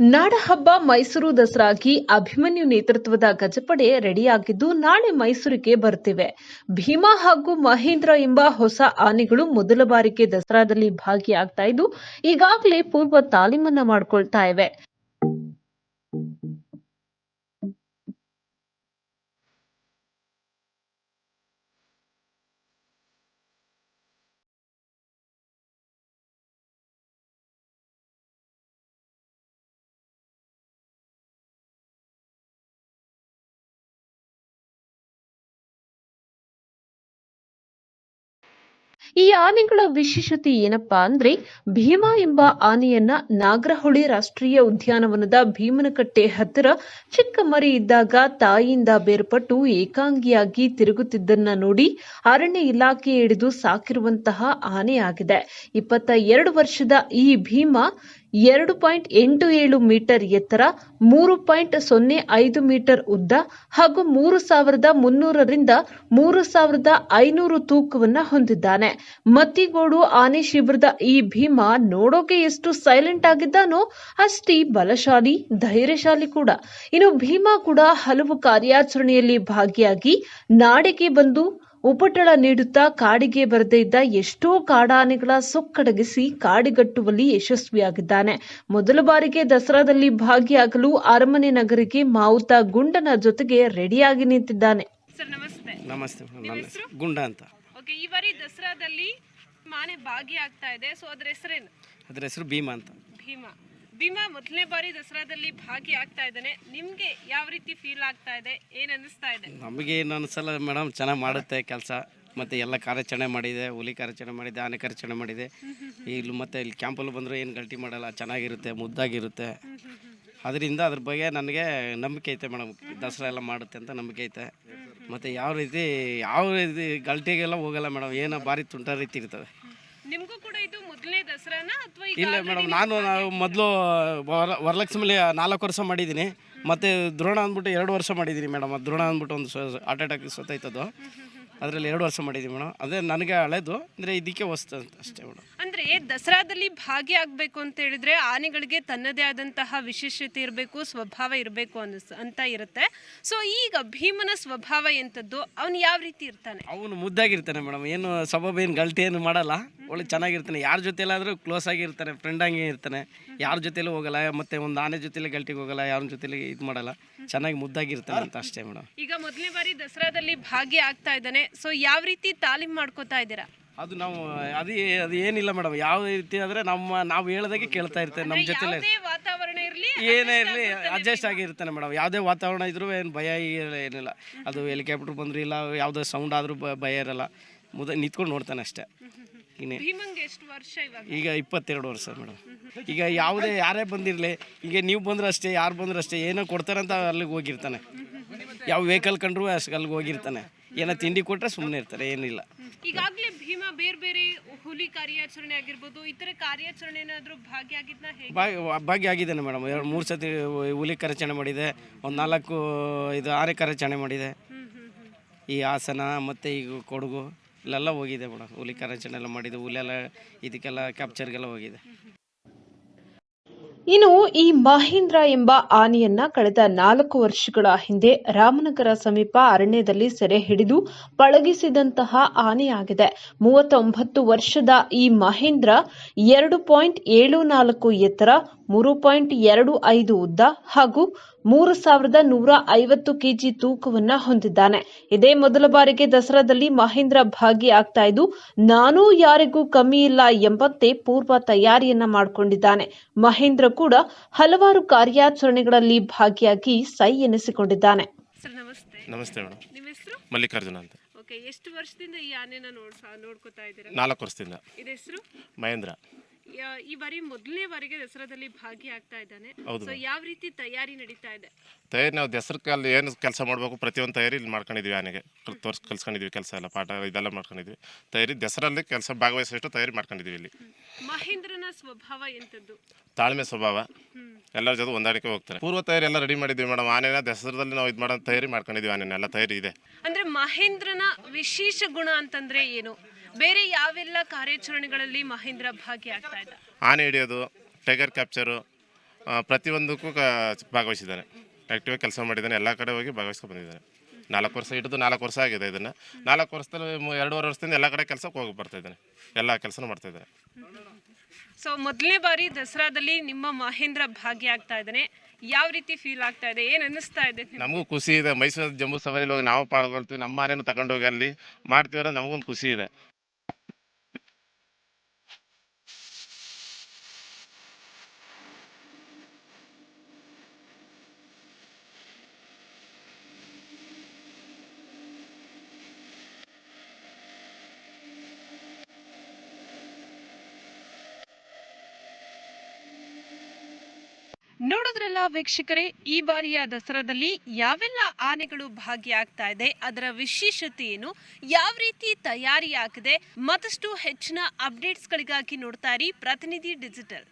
ನಾಡಹಬ್ಬ ಮೈಸೂರು ದಸರಾಗಿ ಅಭಿಮನ್ಯು ನೇತೃತ್ವದ ಗಜಪಡೆ ರೆಡಿಯಾಗಿದ್ದು, ನಾಳೆ ಮೈಸೂರಿಗೆ ಬರ್ತಿವೆ. ಭೀಮಾ ಹಾಗೂ ಮಹೇಂದ್ರ ಎಂಬ ಹೊಸ ಆನೆಗಳು ಮೊದಲ ಬಾರಿಗೆ ದಸರಾದಲ್ಲಿ ಭಾಗಿಯಾಗ್ತಾ ಇದ್ದು, ಈಗಾಗಲೇ ಪೂರ್ವ ತಾಲೀಮನ್ನ ಮಾಡ್ಕೊಳ್ತಾ ಇವೆ. ಈ ಆನೆಗಳ ವಿಶೇಷತೆ ಏನಪ್ಪಾ ಅಂದ್ರೆ ಭೀಮಾ ಎಂಬ ಆನೆಯನ್ನ ನಾಗರಹೊಳೆ ರಾಷ್ಟ್ರೀಯ ಉದ್ಯಾನವನದ ಭೀಮನಕಟ್ಟೆ ಹತ್ತಿರ ಚಿಕ್ಕ ಮರಿ ಇದ್ದಾಗ ತಾಯಿಯಿಂದ ಬೇರ್ಪಟ್ಟು ಏಕಾಂಗಿಯಾಗಿ ತಿರುಗುತ್ತಿದ್ದನ್ನ ನೋಡಿ ಅರಣ್ಯ ಇಲಾಖೆ ಹಿಡಿದು ಸಾಕಿರುವಂತಹ ಆನೆಯಾಗಿದೆ. ಇಪ್ಪತ್ತ ಎರಡು ವರ್ಷದ ಈ ಭೀಮಾ ಎರಡು ಪಾಯಿಂಟ್ ಎಂಟು ಏಳು ಮೀಟರ್ ಎತ್ತರ, ಮೂರು ಪಾಯಿಂಟ್ ಸೊನ್ನೆ ಐದು ಮೀಟರ್ ಉದ್ದ ಹಾಗೂ ಮೂರು ಸಾವಿರದ ಮುನ್ನೂರರಿಂದ ಮೂರು ಸಾವಿರದ ಐನೂರು ತೂಕವನ್ನ ಹೊಂದಿದ್ದಾನೆ. ಮತ್ತಿಗೋಡು ಆನೆ ಶಿಬಿರದ ಈ ಭೀಮ ನೋಡೋಕೆ ಎಷ್ಟು ಸೈಲೆಂಟ್ ಆಗಿದ್ದಾನೋ ಅಷ್ಟೇ ಬಲಶಾಲಿ, ಧೈರ್ಯಶಾಲಿ ಕೂಡ. ಇನ್ನು ಭೀಮಾ ಕೂಡ ಹಲವು ಕಾರ್ಯಾಚರಣೆಯಲ್ಲಿ ಭಾಗಿಯಾಗಿ ನಾಡಿಗೆ ಬಂದು ಉಪಟಳ ನೀಡುತ್ತಾ ಕಾಡಿಗೆ ಬರದೇ ಇದ್ದ ಎಷ್ಟೋ ಕಾಡಾನೆಗಳ ಸೊಕ್ಕಡಗಿಸಿ ಕಾಡಿಗಟ್ಟುವಲ್ಲಿ ಯಶಸ್ವಿಯಾಗಿದ್ದಾನೆ. ಮೊದಲ ಬಾರಿಗೆ ದಸರಾದಲ್ಲಿ ಭಾಗಿಯಾಗಲು ಅರಮನೆ ನಗರಿಗೆ ಮಾವುತ ಗುಂಡನ ಜೊತೆಗೆ ರೆಡಿಯಾಗಿ ನಿಂತಿದ್ದಾನೆ. ಸರ್ ನಮಸ್ತೆ. ನಮಸ್ತೆ ನಿಮ್ಮ ನನ್ನ ಗುಂಡ ಅಂತ. ಓಕೆ ಈ ಬಾರಿ ದಸರಾದಲ್ಲಿ ಮಾನೆ ಭಾಗಿಯಾಗ್ತಾ ಇದೆ. ಸೊ ಅದ್ರ ಹೆಸರೇನು? ಅದ್ರ ಹೆಸರು ಭೀಮಾ ಅಂತ. ಭೀಮಾ. ಭೀಮಾ ಮೊದಲನೇ ಬಾರಿ ದಸರಾದಲ್ಲಿ ಭಾಗಿಯಾಗ್ತಾ ಇದ್ದಾನೆ. ನಿಮ್ಗೆ ಯಾವ ರೀತಿ ಫೀಲ್ ಆಗ್ತಾ ಇದೆ? ಏನ್ ಅನಿಸ್ತಾ ಇದೆ? ನಮಗೆ ಏನು ಅನಿಸಲ್ಲ ಮೇಡಮ್ ಚೆನ್ನಾಗಿ ಮಾಡುತ್ತೆ ಕೆಲಸ. ಮತ್ತು ಎಲ್ಲ ಕಾರ್ಯಾಚರಣೆ ಮಾಡಿದೆ, ಹುಲಿ ಕಾರ್ಯಾಚರಣೆ ಮಾಡಿದೆ, ಆನೆ ಕಾರ್ಯಾಚರಣೆ ಮಾಡಿದೆ. ಇಲ್ಲಿ ಮತ್ತೆ ಇಲ್ಲಿ ಕ್ಯಾಂಪಲ್ಲಿ ಬಂದರೂ ಏನು ಗಲ್ಟಿ ಮಾಡಲ್ಲ, ಚೆನ್ನಾಗಿರುತ್ತೆ, ಮುದ್ದಾಗಿರುತ್ತೆ. ಅದರಿಂದ ಅದ್ರ ಬಗ್ಗೆ ನನಗೆ ನಂಬಿಕೆ ಐತೆ ಮೇಡಮ್ ದಸರಾ ಎಲ್ಲ ಮಾಡುತ್ತೆ ಅಂತ ನಂಬಿಕೆ ಐತೆ. ಮತ್ತು ಯಾವ ರೀತಿ ಯಾವ ರೀತಿ ಗಲ್ಟಿಗೆಲ್ಲ ಹೋಗಲ್ಲ ಮೇಡಮ್ ಏನೋ ಭಾರಿ ತುಂಟ ರೀತಿ ಇರ್ತವೆ ಮೊದಲನೇ ದಸರಾನ ಅಥವಾ ಇಲ್ಲ ಮೇಡಮ್ ನಾನು ನಾವು ಮೊದಲು ವರ ವರಲಕ್ಷ್ಮಿಲಿ ನಾಲ್ಕು ವರ್ಷ ಮಾಡಿದ್ದೀನಿ. ಮತ್ತು ದ್ರೋಣ ಅಂದ್ಬಿಟ್ಟು ಎರಡು ವರ್ಷ ಮಾಡಿದ್ದೀನಿ ಮೇಡಮ್. ಅದು ದ್ರೋಣ ಅಂದ್ಬಿಟ್ಟು ಒಂದು ಹಾರ್ಟ್ ಅಟ್ಯಾಕ್ ಸತ್ತೈತದು ಅದರಲ್ಲಿ ಎರಡು ವರ್ಷ ಮಾಡಿದ್ದೀನಿ ಮೇಡಮ್. ಅದೇ ನನಗೆ ಹಳೆದು ಅಂದರೆ ಇದಕ್ಕೆ ಹೊಸ್ತು ಅಂತ ಅಷ್ಟೇ ಮೇಡಮ್. ಅಂದರೆ ದಸರಾದಲ್ಲಿ ಭಾಗಿಯಾಗಬೇಕು ಅಂತ ಹೇಳಿದ್ರೆ ಆನೆಗಳಿಗೆ ತನ್ನದೇ ಆದಂತಹ ವಿಶೇಷತೆ ಇರಬೇಕು ಸ್ವಭಾವ ಇರಬೇಕು ಅನ್ನಿಸ್ ಅಂತ ಇರುತ್ತೆ. ಸೊ ಈಗ ಭೀಮನ ಸ್ವಭಾವ ಎಂಥದ್ದು? ಅವನು ಯಾವ ರೀತಿ ಇರ್ತಾನೆ? ಅವನು ಮುದ್ದಾಗಿರ್ತಾನೆ ಮೇಡಮ್. ಏನು ಸ್ವಭಾವ ಏನು ಗಲ್ಟಿ ಏನು ಮಾಡಲ್ಲ. ಒಳ್ಳೆ ಚೆನ್ನಾಗಿರ್ತಾನೆ. ಯಾರ ಜೊತೆಲಾದರೂ ಕ್ಲೋಸ್ ಆಗಿರ್ತಾನೆ ಫ್ರೆಂಡ್ ಹಂಗೆ ಇರ್ತಾನೆ. ಯಾರ ಜೊತೆಲೂ ಹೋಗಲ್ಲ ಮತ್ತು ಒಂದು ಆನೆ ಜೊತೆಲಿ ಗಲ್ಟಿಗೆ ಹೋಗಲ್ಲ ಯಾರ ಜೊತೆಲಿ ಇದು ಮಾಡಲ್ಲ. ಚೆನ್ನಾಗಿ ಮುದ್ದಾಗಿರ್ತಾನೆ ಅಂತ ಅಷ್ಟೇ ಮೇಡಮ್ ಈಗ ಮೊದಲನೇ ಬಾರಿ ದಸರಾದಲ್ಲಿ ಭಾಗಿ ಆಗ್ತಾ ಇದ್ದಾನೆ. ಸೊ ಯಾವ ರೀತಿ ತಾಲೀಮ್ ಮಾಡ್ಕೋತಾ ಇದ್ದೀರಾ? ಅದು ನಾವು ಅದು ಅದು ಏನಿಲ್ಲ ಮೇಡಮ್ ಯಾವ ರೀತಿ ಅಂದರೆ ನಮ್ಮ ನಾವು ಹೇಳ್ದಾಗೆ ಕೇಳ್ತಾ ಇರ್ತೇವೆ ನಮ್ಮ ಜೊತೆಲೇ. ವಾತಾವರಣ ಇರಲಿ ಏನೇ ಇರಲಿ ಅಡ್ಜಸ್ಟ್ ಆಗಿರ್ತಾನೆ ಮೇಡಮ್ ಯಾವುದೇ ವಾತಾವರಣ ಇದ್ರೂ ಏನು ಭಯ ಏನಿಲ್ಲ. ಅದು ಹೆಲಿಕಾಪ್ಟರ್ ಬಂದ್ರೂ ಇಲ್ಲ ಯಾವುದೇ ಸೌಂಡ್ ಆದರೂ ಭಯ ಇರಲ್ಲ. ಮುದ ನಿಂತ್ಕೊಂಡು ನೋಡ್ತಾನೆ ಅಷ್ಟೇ. ಇನ್ನೇ ಭೀಮಂಗೆ ಎಷ್ಟು ವರ್ಷ ಇವಾಗ? ಈಗ ಇಪ್ಪತ್ತೆರಡು ವರ್ಷ ಮೇಡಮ್. ಈಗ ಯಾವುದೇ ಯಾರೇ ಬಂದಿರಲಿ ಈಗ ನೀವು ಬಂದ್ರೆ ಅಷ್ಟೇ ಯಾರು ಬಂದ್ರೆ ಅಷ್ಟೇ ಏನೋ ಕೊಡ್ತಾರಂತ ಅಂತ ಅಲ್ಲಿಗೆ ಹೋಗಿರ್ತಾನೆ. ಯಾವ ವೆಹಿಕಲ್ ಕಂಡ್ರು ಅಷ್ಟು ಅಲ್ಲಿಗೆ ಹೋಗಿರ್ತಾನೆ. ಏನೋ ತಿಂಡಿ ಕೊಟ್ಟರೆ ಸುಮ್ಮನೆ ಇರ್ತಾರೆ ಏನಿಲ್ಲ. ಈಗಾಗಲೇ ಭೀಮಾ ಬೇರೆ ಬೇರೆ ಹುಲಿ ಕಾರ್ಯಾಚರಣೆ ಆಗಿರ್ಬೋದು ಇತರ ಕಾರ್ಯಾಚರಣೆ ಏನಾದರೂ ಭಾಗಿಯಾಗಿದ್ನ ಹೇಗೆ? ಭಾಗಿ ಭಾಗ್ಯ ಆಗಿದ್ದಾನೆ ಮೇಡಮ್. ಎರಡು ಮೂರು ಸತಿ ಹುಲಿ ಕಾರ್ಯಾಚರಣೆ ಮಾಡಿದೆ ಒಂದು ನಾಲ್ಕು ಇದು ಆರೆ ಕಾರ್ಯಾಚರಣೆ ಮಾಡಿದೆ. ಈ ಹಾಸನ ಮತ್ತು ಈಗ ಕೊಡಗು. ಇಲ್ಲೆಲ್ಲ ಹೋಗಿದೆ ಮೇಡಮ್ ಹುಲಿ ಕಾರ್ಯಾಚರಣೆ ಎಲ್ಲ ಮಾಡಿದೆ. ಹುಲೆಲ್ಲ ಇದಕ್ಕೆಲ್ಲ ಕ್ಯಾಪ್ಚರ್ಗೆಲ್ಲ ಹೋಗಿದೆ. ಇನ್ನು ಈ ಮಹೇಂದ್ರ ಎಂಬ ಆನೆಯನ್ನ ಕಳೆದ ನಾಲ್ಕು ವರ್ಷಗಳ ಹಿಂದೆ ರಾಮನಗರ ಸಮೀಪ ಅರಣ್ಯದಲ್ಲಿ ಸೆರೆ ಹಿಡಿದು ಪಳಗಿಸಿದಂತಹ ಆನೆಯಾಗಿದೆ. ಮೂವತ್ತೊಂಬತ್ತು ವರ್ಷದ ಈ ಮಹೇಂದ್ರ ಎರಡು ಪಾಯಿಂಟ್ ಏಳು ನಾಲ್ಕು ಎತ್ತರ, ಮೂರು ಪಾಯಿಂಟ್ ಎರಡು ಐದು ಉದ್ದ ಹಾಗೂ ಮೂರು ಸಾವಿರದ ನೂರ ಐವತ್ತು ಕೆಜಿ ತೂಕವನ್ನ ಹೊಂದಿದ್ದಾನೆ. ಇದೇ ಮೊದಲ ಬಾರಿಗೆ ದಸರಾದಲ್ಲಿ ಮಹೇಂದ್ರ ಭಾಗಿಯಾಗ್ತಾ ಇದ್ದು ನಾನೂ ಯಾರಿಗೂ ಕಮ್ಮಿ ಇಲ್ಲ ಎಂಬಂತೆ ಪೂರ್ವ ತಯಾರಿಯನ್ನ ಮಾಡಿಕೊಂಡಿದ್ದಾನೆ. ಮಹೇಂದ್ರ ಕೂಡ ಹಲವಾರು ಕಾರ್ಯಾಚರಣೆಗಳಲ್ಲಿ ಭಾಗಿಯಾಗಿ ಸೈ ಎನಿಸಿಕೊಂಡಿದ್ದಾನೆ. ಸರ್ ನಮಸ್ತೆ. ನಮಸ್ತೆ ಮೇಡಮ್ ನಿಮ್ಮ ಹೆಸರು? ಮಲ್ಲಿಕಾರ್ಜುನ ಅಂತ. ಓಕೆ ಎಷ್ಟು ವರ್ಷದಿಂದ ಈ ಆನೆನ ನೋಡ್ ನೋಡ್ಕೋತಾ ಇದ್ದೀರಾ? ನಾಲ್ಕು ವರ್ಷದಿಂದ. ಇದ ಹೆಸರು? ಮಹೇಂದ್ರ. ಈ ಬಾರಿ ಮೊದಲನೇ ಬಾರಿಗೆ ದಸರಾದಲ್ಲಿ ಭಾಗಿಯಾಗ್ತಾ ಇದ್ದಾನೆ. ಹೌದು ಸೊ ಯಾವ ರೀತಿ ತಯಾರಿ ನಡೀತಾ ಇದೆ? ತಯಾರಿ ನಾವು ಕಾಲ ಏನು ಕೆಲಸ ಮಾಡಬೇಕು ಪ್ರತಿಯೊಂದು ತಯಾರಿ ಇಲ್ಲಿ ಮಾಡ್ಕೊಂಡಿದ್ವಿ ಆನೆಗೆ. ತೋರ್ಸ್ ಕಲ್ಸ್ಕೊಂಡಿದ್ವಿ ಕೆಲಸ ಎಲ್ಲ ಪಾಠ ಇದೆಲ್ಲ ಮಾಡ್ಕೊಂಡಿದ್ವಿ ತಯಾರಿ ದಸರಲ್ಲಿ ಕೆಲಸ ಭಾಗವಹಿಸೋಷ್ಟು ತಯಾರಿ ಮಾಡ್ಕೊಂಡಿದ್ವಿ ಇಲ್ಲಿ. ಮಹೇಂದ್ರನ ಸ್ವಭಾವ ಎಂಥದ್ದು ತಾಳ್ಮೆ ಸ್ವಭಾವ. ಎಲ್ಲರ ಜೊತೆ ಹೊಂದಾಣಿಕೆ ಹೋಗ್ತಾರೆ. ಪೂರ್ವ ತಯಾರಿ ಎಲ್ಲ ರೆಡಿ ಮಾಡಿದ್ವಿ ಮೇಡಮ್. ಆನೆನ ದಸರಾದಲ್ಲಿ ನಾವು ಇದು ಮಾಡೋ ತಯಾರಿ ಮಾಡ್ಕೊಂಡಿದ್ವಿ ಆನೆನ. ಎಲ್ಲ ತಯಾರಿ ಇದೆ. ಅಂದ್ರೆ ಮಹೇಂದ್ರನ ವಿಶೇಷ ಗುಣ ಅಂತಂದ್ರೆ ಏನು? ಬೇರೆ ಯಾವೆಲ್ಲ ಕಾರ್ಯಾಚರಣೆಗಳಲ್ಲಿ ಮಹೇಂದ್ರ ಭಾಗಿಯಾಗ್ತಾ ಇದ್ದ? ಆನೆ ಹಿಡಿಯೋದು ಟೈಗರ್ ಕ್ಯಾಪ್ಚರು ಪ್ರತಿಯೊಂದಕ್ಕೂ ಕ- ಭಾಗವಹಿಸಿದ್ದಾನೆ. ಕೆಲಸ ಮಾಡಿದ್ದಾನೆ ಎಲ್ಲ ಕಡೆ ಹೋಗಿ ಭಾಗವಹಿಸ್ಕೊಂಡು ಬಂದಿದ್ದಾನೆ. ನಾಲ್ಕು ವರ್ಷ ಹಿಡಿದು ನಾಲ್ಕು ವರ್ಷ ಆಗಿದೆ ಇದನ್ನು. ನಾಲ್ಕು ವರ್ಷದಲ್ಲಿ ಮು- ಎರಡೂವರೆ ವರ್ಷದಿಂದ ಎಲ್ಲ ಕಡೆ ಕೆಲಸಕ್ಕೆ ಹೋಗಿ ಬರ್ತಾ ಇದ್ದಾನೆ. ಎಲ್ಲ ಕೆಲಸನೂ ಮಾಡ್ತಾ ಇದ್ದಾನೆ. ಸೊ ಮೊದಲನೇ ಬಾರಿ ದಸರಾದಲ್ಲಿ ನಿಮ್ಮ ಮಹೇಂದ್ರ ಭಾಗಿಯಾಗ್ತಾ ಇದ್ದಾನೆ. ಯಾವ ರೀತಿ ಫೀಲ್ ಆಗ್ತಾ ಇದೆ? ಏನು ಅನ್ನಿಸ್ತಾ ಇದೆ ನಿಮ್ಗೆ? ನಮಗೂ ಖುಷಿ ಇದೆ. ಮೈಸೂರು ಜಂಬೂ ಸವಾರಿಲಿ ಹೋಗಿ ನಾವು ಪಾಲ್ಗೊಳ್ತೀವಿ ನಮ್ಮ ಮನೇನು ತಗೊಂಡೋಗಿ ಅಲ್ಲಿ. ಮಾಡ್ತೀವಲ್ಲ ನಮಗೊಂದು ಖುಷಿ ಇದೆ. ನೋಡಿದ್ರಲ್ಲ ವೀಕ್ಷಕರೇ, ಈ ಬಾರಿಯ ದಸರಾದಲ್ಲಿ ಯಾವೆಲ್ಲ ಆನೆಗಳು ಭಾಗಿಯಾಗ್ತಾ ಇದೆ, ಅದರ ವಿಶೇಷತೆ ಏನು, ಯಾವ ರೀತಿ ತಯಾರಿ ಆಗಿದೆ ಮತ್ತಷ್ಟು ಹೆಚ್ಚಿನ ಅಪ್ಡೇಟ್ಸ್ಗಳಿಗಾಗಿ ನೋಡ್ತಾ ಇರಿ ಪ್ರತಿನಿಧಿ ಡಿಜಿಟಲ್.